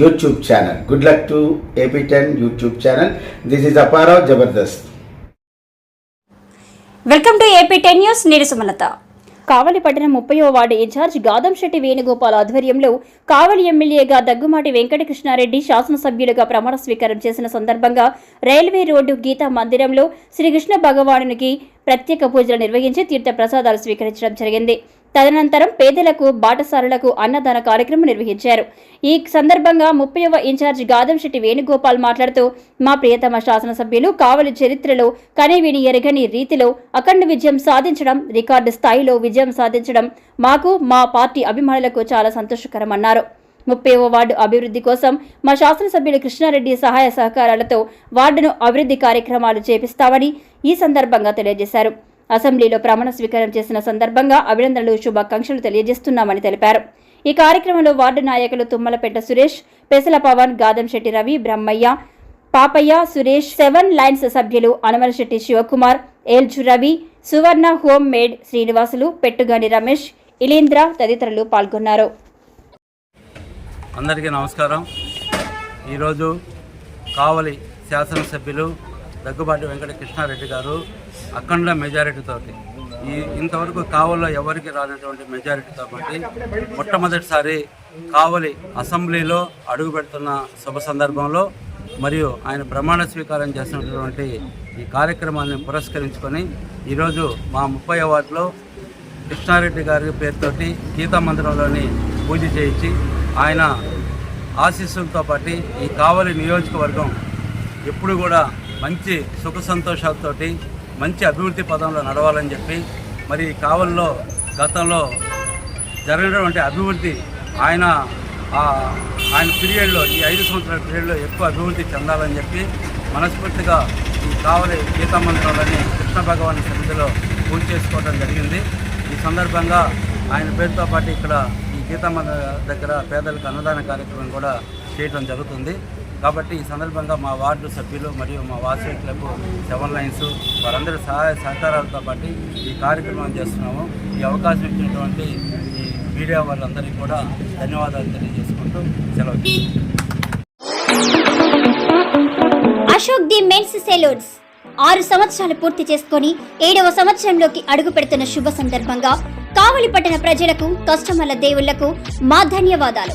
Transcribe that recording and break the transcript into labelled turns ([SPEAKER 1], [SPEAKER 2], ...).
[SPEAKER 1] YouTube channel good luck to AP ten YouTube channel this is Apparao Jabardasth
[SPEAKER 2] welcome to AP ten news నేను సుమలత
[SPEAKER 3] కావలి పట్టణ ముప్పయో ward incharge Gadamsetti Venugopal ఆధ్వర్యంలో కావలి ఎమ్మెల్యేగా దగ్గుమాటి వెంకటకృష్ణారెడ్డి శాసనసభ్యులుగా ప్రమాణ స్వీకారం చేసిన సందర్భంగా రైల్వే రోడ్డు గీతా మందిరంలో శ్రీకృష్ణ భగవానునికి ప్రత్యేక పూజలు నిర్వహించి తీర్థ ప్రసాదాలు స్వీకరించడం జరిగింది. తదనంతరం పేదలకు బాటసారులకు అన్నదాన కార్యక్రమం నిర్వహించారు. ఈ సందర్భంగా ముప్పైవ ఇన్ఛార్జ్ గాదంశెట్టి వేణుగోపాల్ మాట్లాడుతూ మా ప్రియతమ శాసనసభ్యులు కావలి చరిత్రలో కనివిని ఎరగని రీతిలో అఖండ విజయం సాధించడం రికార్డు స్థాయిలో విజయం సాధించడం మాకు మా పార్టీ అభిమానులకు చాలా సంతోషకరమన్నారు. ముప్పైవ వార్డు అభివృద్ధి కోసం మా శాసనసభ్యులు కృష్ణారెడ్డి సహాయ సహకారాలతో వార్డును అభివృద్ధి కార్యక్రమాలు చేపిస్తామని ఈ సందర్భంగా తెలియజేశారు. అసెంబ్లీలో ప్రమాణ స్వీకారం చేసిన సందర్భంగా అభినందనలు శుభాకాంక్షలు తెలియజేస్తున్నామని తెలిపారు. ఈ కార్యక్రమంలో వార్డు నాయకులు తుమ్మలపేట సురేష్ పెసల పవన్ గాదంశెట్టి రవి బ్రహ్మయ్య పాపయ్య సురేష్ సెవెన్ లైన్స్ సభ్యులు అనమలశెట్టి శివకుమార్ ఏల్జు రవి సువర్ణ హోమ్ మేడ్ శ్రీనివాసులు పెట్టుగాని రమేష్ ఇలీంద్ర తదితరులు పాల్గొన్నారు.
[SPEAKER 4] అందరికీ నమస్కారం. ఈరోజు కావలి శాసనసభ్యులు దగ్గుబాటి వెంకట కృష్ణారెడ్డి గారు అఖండ మెజారిటీతోటి ఈ ఇంతవరకు కావలిలో ఎవరికి రానటువంటి మెజారిటీతో బట్టి మొట్టమొదటిసారి కావలి అసెంబ్లీలో అడుగు పెడుతున్న శుభ సందర్భంలో మరియు ఆయన ప్రమాణ స్వీకారం చేసినటువంటి ఈ కార్యక్రమాన్ని పురస్కరించుకొని ఈరోజు మా ముప్పై వార్డులో కృష్ణారెడ్డి గారి పేరుతోటి గీతా మందిరంలోని పూజ చేయించి ఆయన ఆశీస్సులతో పాటు ఈ కావలి నియోజకవర్గం ఎప్పుడు కూడా మంచి సుఖ సంతోషాలతోటి మంచి అభివృద్ధి పదంలో నడవాలని చెప్పి మరి కావల్లో గతంలో జరిగినటువంటి అభివృద్ధి ఆయన ఆయన పీరియడ్లో ఈ ఐదు సంవత్సరాల పీరియడ్లో ఎక్కువ అభివృద్ధి చెందాలని చెప్పి మనస్ఫూర్తిగా ఈ కావలి గీతామంత్రాలని కృష్ణ భగవాన్ సన్నిధిలో పూజ చేసుకోవడం జరిగింది. ఈ సందర్భంగా ఆయన పేరుతో పాటు ఇక్కడ ఈ గీతా దగ్గర పేదలకు అన్నదాన కార్యక్రమం కూడా చేయడం జరుగుతుంది. కాబట్టి ఈ సందర్భంగా మా వార్డు సభ్యులు మరియు మా వాసవి క్లబ్ సెవెన్ లైన్స్ వారందరి సహాయ సహకారాలతో పాటు ఈ కార్యక్రమం చేస్తున్నాము. ఈ అవకాశం ఇచ్చినటువంటి ఈ మీడియా వాళ్ళందరికీ కూడా ధన్యవాదాలు తెలియజేసుకుంటూ సెలవు
[SPEAKER 2] అశోక్ ది మెన్స్ సెలూన్స్. ఆరు సంవత్సరాలు పూర్తి చేసుకొని ఏడవ సంవత్సరంలోకి అడుగు పెడుతున్న శుభ సందర్భంగా కావలి పట్టణ ప్రజలకు కస్టమర్ల దేవుళ్ళకు మా ధన్యవాదాలు.